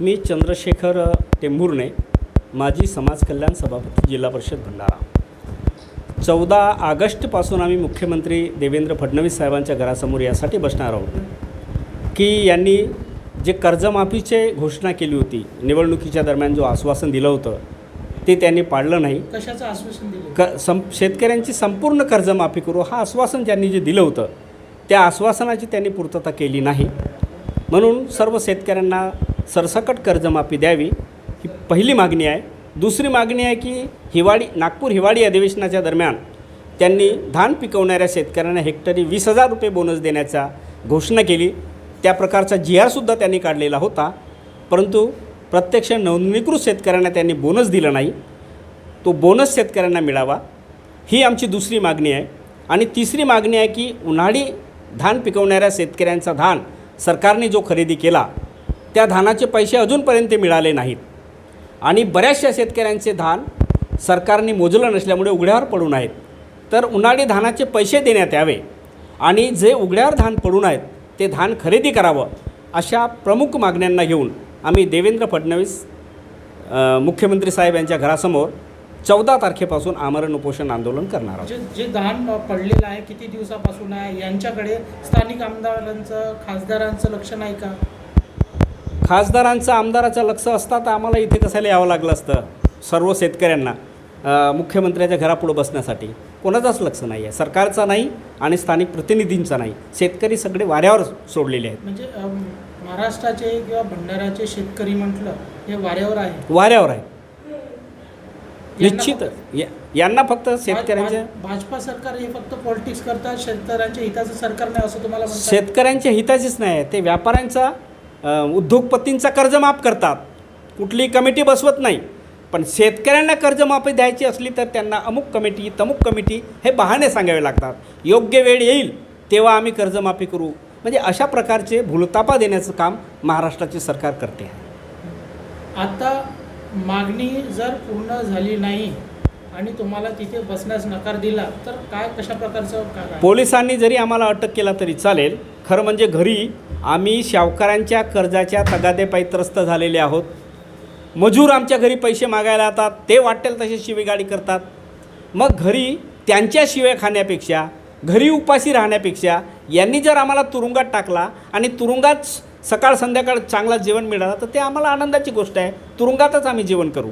मी चंद्रशेखर टेंभुर्णे माजी समाज कल्याण सभापती जिल्हा परिषद भंडारा. चौदा ऑगस्टपासून आम्ही मुख्यमंत्री देवेंद्र फडणवीस साहेबांच्या घरासमोर यासाठी बसणार आहोत. की यांनी जे कर्जमाफीचे घोषणा केली होती निवडणुकीच्या दरम्यान जो आश्वासन दिलं होतं ते त्यांनी पाळलं नाही. कशाचं आश्वासन दिले क सं शेतकऱ्यांची संपूर्ण कर्जमाफी करू हा आश्वासन त्यांनी जे दिलं होतं त्या आश्वासनाची त्यांनी पूर्तता केली नाही. म्हणून सर्व शेतकऱ्यांना सरसकट कर्जमाफी द्यावी ही पहिली मागणी आहे. दुसरी मागणी आहे की हिवाळी नागपूर हिवाळी अधिवेशनाच्या दरम्यान त्यांनी धान पिकवणाऱ्या शेतकऱ्यांना हेक्टरी वीस हजार रुपये बोनस देण्याचा घोषणा केली. त्या प्रकारचा जी आरसुद्धा त्यांनी काढलेला होता. परंतु प्रत्यक्ष नोंदणीकृत शेतकऱ्यांना त्यांनी बोनस दिला नाही. तो बोनस शेतकऱ्यांना मिळावा ही आमची दुसरी मागणी आहे. आणि तिसरी मागणी आहे की उन्हाळी धान पिकवणाऱ्या शेतकऱ्यांचा धान सरकारने जो खरेदी केला त्या धानाचे पैसे अजूनपर्यंत मिळाले नाहीत. आणि बऱ्याचशा शेतकऱ्यांचे धान सरकारने मोजलं नसल्यामुळे उघड्यावर पडून आहेत. तर उन्हाळी धानाचे पैसे देण्यात यावे आणि जे उघड्यावर धान पडून आहेत ते धान खरेदी करावं अशा प्रमुख मागण्यांना घेऊन आम्ही देवेंद्र फडणवीस मुख्यमंत्री साहेब यांच्या घरासमोर चौदा तारखेपासून आमरण उपोषण आंदोलन करणार आहोत. जे जे धान पडलेलं आहे किती दिवसापासून आहे यांच्याकडे स्थानिक आमदारांचं खासदारांचं लक्ष नाही का? खासदारांचं आमदाराचं लक्ष असता तर आम्हाला इथे कसायला यावं लागलं असतं? सर्व शेतकऱ्यांना मुख्यमंत्र्याच्या घरापुढं बसण्यासाठी. कोणाचाच लक्ष नाही आहे. सरकारचा नाही आणि स्थानिक प्रतिनिधींचा नाही. शेतकरी सगळे वाऱ्यावर सोडलेले आहेत. म्हणजे महाराष्ट्राचे किंवा भंडाऱ्याचे शेतकरी म्हटलं हे वाऱ्यावर आहे. वाऱ्यावर आहे. निश्चित या- यांना फक्त शेतकऱ्यांच्या भाजपा सरकार हे फक्त पॉलिटिक्स करतात शेतकऱ्यांच्या हिताचं सरकार नाही असं तुम्हाला म्हणतात? शेतकऱ्यांच्या हिताचीच नाही आहे. ते व्यापाऱ्यांचा उद्योगपतींचा कर्ज माफ करतात. कुठलीही कमिटी बसवत नाही. पण शेतकऱ्यांना कर्जमाफी द्यायची असली तर त्यांना अमुक कमिटी तमुक कमिटी हे बहाणे सांगावे लागतात. योग्य वेळ येईल तेव्हा आम्ही कर्जमाफी करू. म्हणजे अशा प्रकारचे भूलतापा देण्याचं काम महाराष्ट्राचे सरकार करते. आहे आता मागणी जर पूर्ण झाली नाही आणि तुम्हाला तिथे बसण्यास नकार दिला तर काय कशा प्रकारचं? पोलिसांनी जरी आम्हाला अटक केला तरी चालेल. खरं म्हणजे घरी आम्ही शावकारांच्या कर्जाच्या तगादेपायी त्रस्त झालेले आहोत. मजूर आमच्या घरी पैसे मागायला येतात ते वाटेल तसे शिवेगाडी करतात. मग घरी त्यांच्या शिव्या खाण्यापेक्षा घरी उपाशी राहण्यापेक्षा यांनी जर आम्हाला तुरुंगात टाकला आणि तुरुंगात सकाळ संध्याकाळ चांगला जेवण मिळालं तर ते आम्हाला आनंदाची गोष्ट आहे. तुरुंगातच आम्ही जेवण करू.